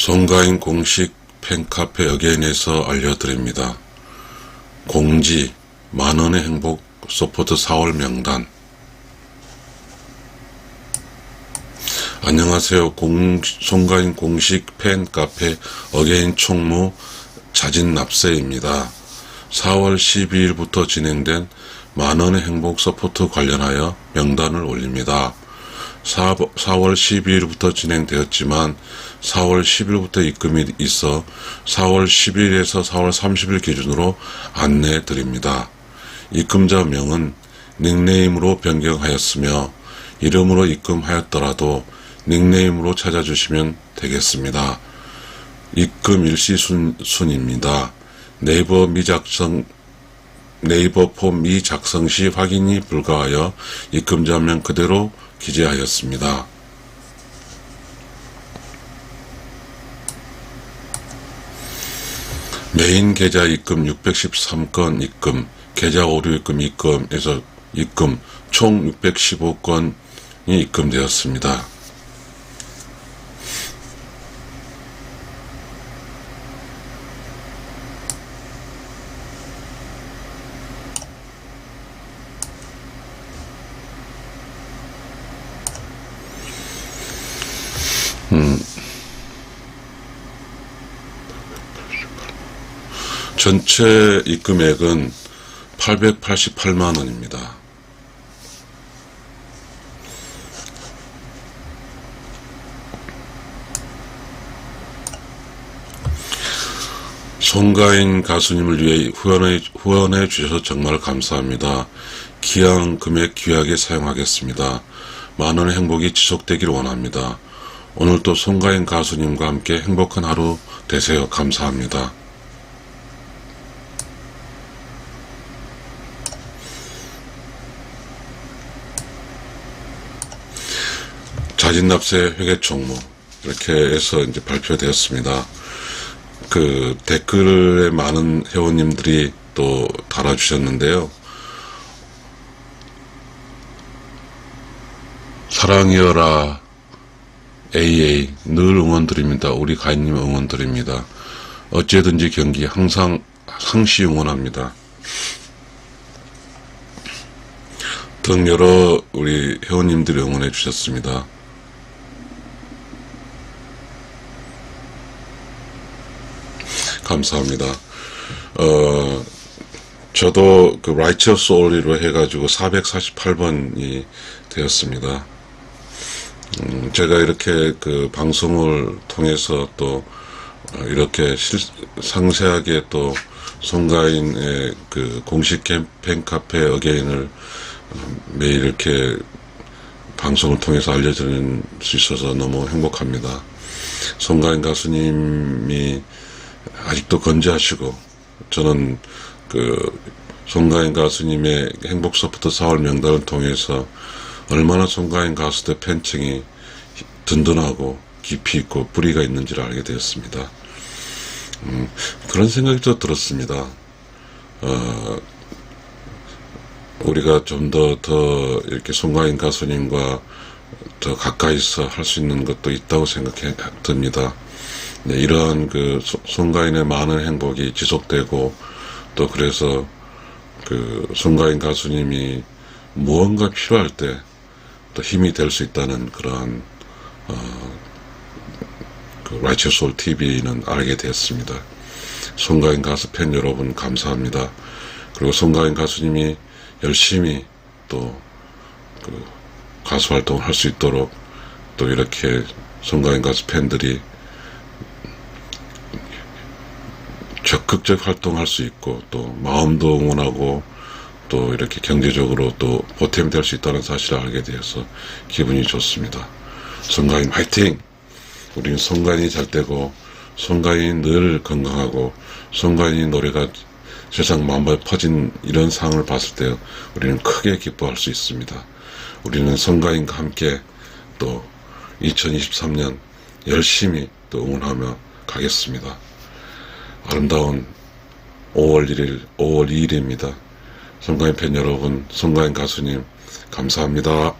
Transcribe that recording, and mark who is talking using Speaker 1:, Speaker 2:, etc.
Speaker 1: 송가인 공식 팬카페 여개인에서 알려드립니다. 공지 만원의 행복 서포트 4월 명단 안녕하세요. 공, 송가인 공식 팬카페 어게인 총무 자진 납세입니다. 4월 12일부터 진행된 만원의 행복 서포트 관련하여 명단을 올립니다. 4, 4월 12일부터 진행되었지만 4월 10일부터 입금이 있어 4월 10일에서 4월 30일 기준으로 안내해 드립니다. 입금자 명은 닉네임으로 변경하였으며 이름으로 입금하였더라도 닉네임으로 찾아주시면 되겠습니다. 입금 일시 순, 순입니다. 네이버 미작성 네이버 폼 미작성 시 확인이 불가하여 입금자명 그대로 기재하였습니다. 메인 계좌 입금 613건 입금, 계좌 오류 입금 입금에서 입금 총 615건이 입금되었습니다. 전체 입금액은 888만 원입니다. 송가인 가수님을 위해 후원해, 후원해 주셔서 정말 감사합니다. 기왕 금액 귀하게 사용하겠습니다. 만원의 행복이 지속되길 원합니다. 오늘도 송가인 가수님과 함께 행복한 하루 되세요. 감사합니다. 자진납세 회계 총무 이렇게 해서 이제 발표되었습니다. 그 댓글에 많은 회원님들이 또 달아주셨는데요. 사랑이여라 AA 늘 응원드립니다. 우리 가인님 응원드립니다. 어찌든지 경기 항상 상시 응원합니다. 등 여러 우리 회원님들이 응원해 주셨습니다. 감사합니다. 어, 저도 그 라이처스 올리로 해가지고 448번이 되었습니다. 음, 제가 이렇게 그 방송을 통해서 또 어, 이렇게 실, 상세하게 또 송가인의 그 공식 캠페인 카페 어게인을 어, 매일 이렇게 방송을 통해서 알려드릴 수 있어서 너무 행복합니다. 송가인 가수님이 아직도 건재하시고 저는 그 송가인 가수님의 행복 서포트 4월 명단을 통해서 얼마나 송가인 가수들 팬층이 든든하고 깊이 있고 뿌리가 있는지를 알게 되었습니다. 음, 그런 생각이 또 들었습니다. 어, 우리가 좀 더, 더, 이렇게 송가인 가수님과 더 가까이서 할 수 있는 것도 있다고 생각해 듭니다. 네, 이러한 그 송가인의 많은 행복이 지속되고 또 그래서 그 송가인 가수님이 무언가 필요할 때 또 힘이 될 수 있다는 그러한 어, 그 라이처 솔 TV는 알게 되었습니다. 송가인 가수 팬 여러분 감사합니다. 그리고 송가인 가수님이 열심히 또 그 가수 활동을 할 수 있도록 또 이렇게 송가인 가수 팬들이 적극적 활동할 수 있고 또 마음도 응원하고 또 이렇게 경제적으로 또 보탬이 될 수 있다는 사실을 알게 되어서 기분이 좋습니다. 송가인 화이팅! 우리는 송가인이 잘 되고 송가인이 늘 건강하고 송가인이 노래가 세상 만방에 퍼진 이런 상황을 봤을 때 우리는 크게 기뻐할 수 있습니다. 우리는 송가인과 함께 또 2023년 열심히 또 응원하며 가겠습니다. 아름다운 5월 1일, 5월 2일입니다. 송가인 팬 여러분, 송가인 가수님, 감사합니다.